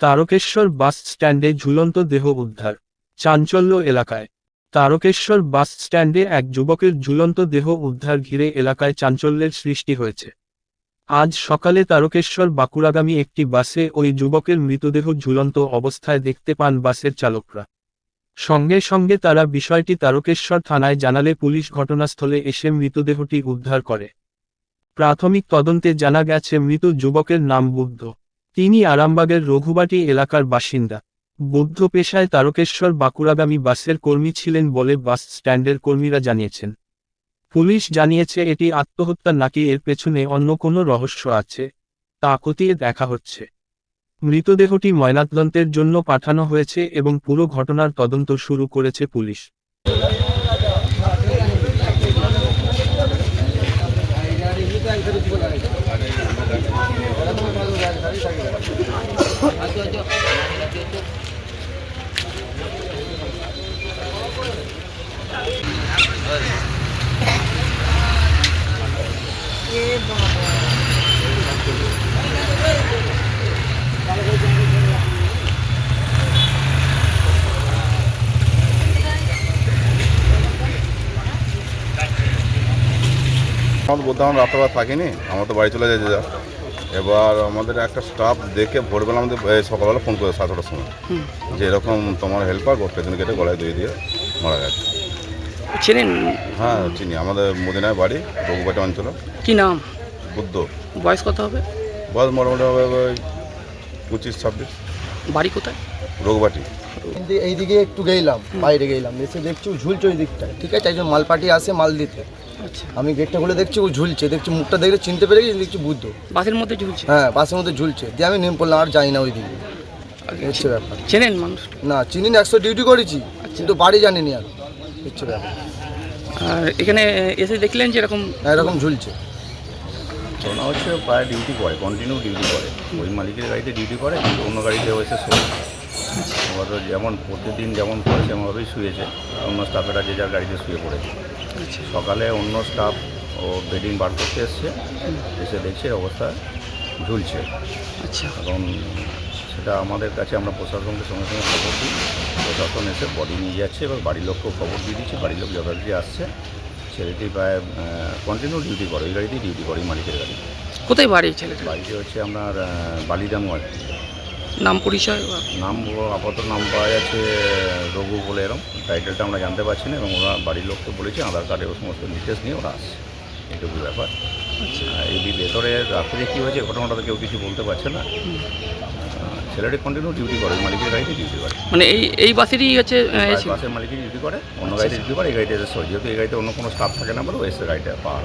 তারকেশ্বর বাস স্ট্যান্ডে ঝুলন্ত দেহ উদ্ধার, চাঞ্চল্য এলাকায়। তারকেশ্বর বাস স্ট্যান্ডে এক যুবকের ঝুলন্ত দেহ উদ্ধার ঘিরে এলাকায় চাঞ্চল্যের সৃষ্টি হয়েছে। আজ সকালে তারকেশ্বর বাঁকুড়াগামী একটি বাসে ওই যুবকের মৃতদেহ ঝুলন্ত অবস্থায় দেখতে পান বাসের চালকরা। সঙ্গে সঙ্গে তারা বিষয়টি তারকেশ্বর থানায় জানালে পুলিশ ঘটনাস্থলে এসে মৃতদেহটি উদ্ধার করে। প্রাথমিক তদন্তে জানা গেছে, মৃত যুবকের নাম বুদ্ধ। তিনি আরামবাগের রঘুবাটি এলাকার বাসিন্দা। বৌদ্ধ পেশায় তারকেশ্বর বাঁকুড়াগামী বাসের কর্মী ছিলেন বলে বাস স্ট্যান্ডের কর্মীরা জানিয়েছেন। পুলিশ জানিয়েছে, এটি আত্মহত্যা নাকি এর পেছনে অন্য কোনো রহস্য আছে? তা খতিয়ে দেখা হচ্ছে। মৃতদেহটি ময়নাতদন্তের জন্য পাঠানো হয়েছে এবং পুরো ঘটনার তদন্ত শুরু করেছে পুলিশ। আমার বলতে আমার রাত্রবেলা থাকিনি আমার তো বাড়ি চলে যেতে যা। এবার আমাদের একটা স্টাফ দেখে ভোরবেলা আমাদের সকালবেলা ফোন করে সাত আটটার সময়। যে এরকম তোমার হেল্পার পেছনে কেটে গলায় দিয়ে দিয়ে মারা গেছে। চেনেন? হ্যাঁ চিনি। আমাদের মদিনায় বাড়ি রঘুবাটি অঞ্চল। কি নাম? বুদ্ধ। বয়স কত হবে? বয়স মোটামুটি হবে ওই পঁচিশ ছাব্বিশ। বাড়ি কোথায়? রঘুবাটি এই- এইদিকে একটু গেলাম বাইরে গেলাম এসে দেখছি ঝুলছে ওই দিকটায়। ঠিক আছে একজন মাল পার্টি আসে মাল দিতে। আমি গেটটা খুলে দেখছি ও ঝুলছে। দেখছি মুখটা দেখলে চিনতে পেরে গেছি দেখছি বুদ্ধ। বাসের মধ্যে ঝুলছে? হ্যাঁ বাসের মধ্যে ঝুলছে। দিয়ে আমি নেমে পড়লাম আর যাই না ওই দিকে হচ্ছে ব্যাপার। চেনেন মানুষ? না চিনি না একশো ডিউটি করেছি কিন্তু বাড়ি জানিনি আর। হচ্ছে ব্যাপার। আর এখানে এসে দেখলেন যে এরকম হ্যাঁ, এরকম ঝুলছে। ঘটনা হচ্ছে প্রায় ডিউটি করে কন্টিনিউ ডিউটি করে। ওই মালিকের গাড়িতে ডিউটি করে কিন্তু অন্য গাড়িতে এসে শোয়। তো যেমন প্রতিদিন যেমন করে সেমনভাবেই শুয়েছে। অন্য স্টাফেরা যে যার গাড়িতে শুয়ে পড়েছে। সকালে অন্য স্টাফ ও বেডিং বার করতে এসছে। এসে দেখছে অবস্থা ঝুলছে। আচ্ছা। এখন সেটা আমাদের কাছে আমরা প্রশাসনকে সঙ্গে সঙ্গে খবর দিই। প্রশাসন এসে বডি নিয়ে যাচ্ছে এবার বাড়ির লোককেও খবর দিয়ে দিচ্ছে। বাড়ির লোক যথারীতি আসছে। ছেলেটি প্রায় কন্টিনিউ ডিউটি করে। ওই গাড়িতেই ডিউটি করে ওই মালিকের গাড়ি কোথায় বাড়ি ছেলেটা বাড়িতে হচ্ছে আপনার বালিদামগঞ্জ নাম পরিচয়? নাম আপাতত নাম পাওয়া যাচ্ছে রঘু বলে এরকম টাইটেলটা আমরা জানতে পারছি না এবং ওরা বাড়ির লোককে বলেছে আধার কার্ডে সমস্ত ডিটেলস নিয়ে ওরা আসছে। এইটুকু ব্যাপার। আর এই ভেতরে রাত্রে কী হয়েছে ঘটনাটা তো কেউ কিছু বলতে পারছে না। ছেলেটি কন্টিনিউ ডিউটি করে মালিকের গাড়িতে ডিউটি করে। মানে এই এই বাসেরই হচ্ছে বাসের মালিকই ডিউটি করে অন্য গাড়িতে ডিউটি করে এই গাড়িতে এসে শোয় যেহেতু এই গাড়িতে অন্য কোনো স্টাফ থাকে না বলে এসে গাড়িটা পাওয়া